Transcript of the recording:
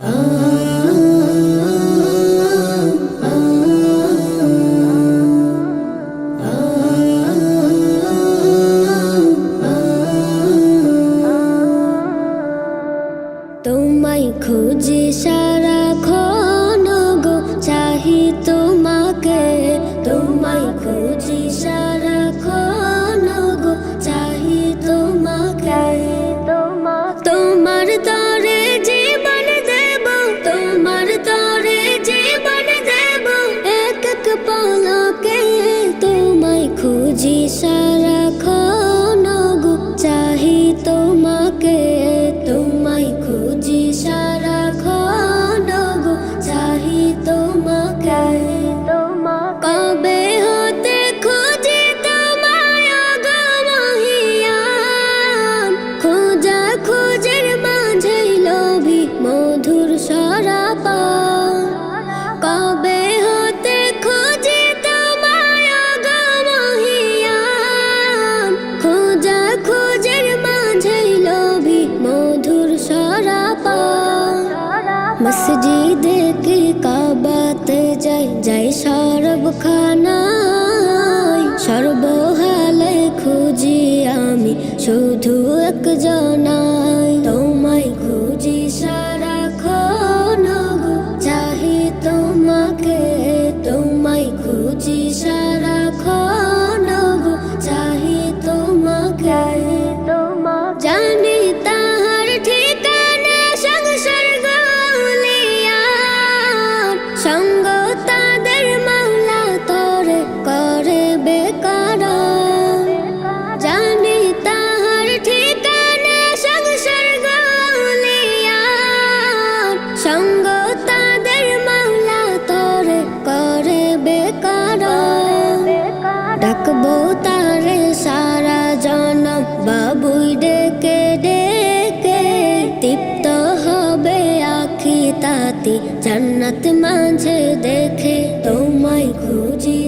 তোমায় খুঁজে সা যাই যাই সর্বখানায়। সর্বহালে খুঁজি আমি শুধু এক জনাই তোমায় খুঁজি সারা খন চাহি তোমাকে, তোমায় খুঁজি সারা ডাকবো তারে সারা জনম বাবুই ডেকে ডেকে, তৃপ্ত হবে আখি তাতে জান্নাত মাঝে দেখে, তোমায় খুঁজি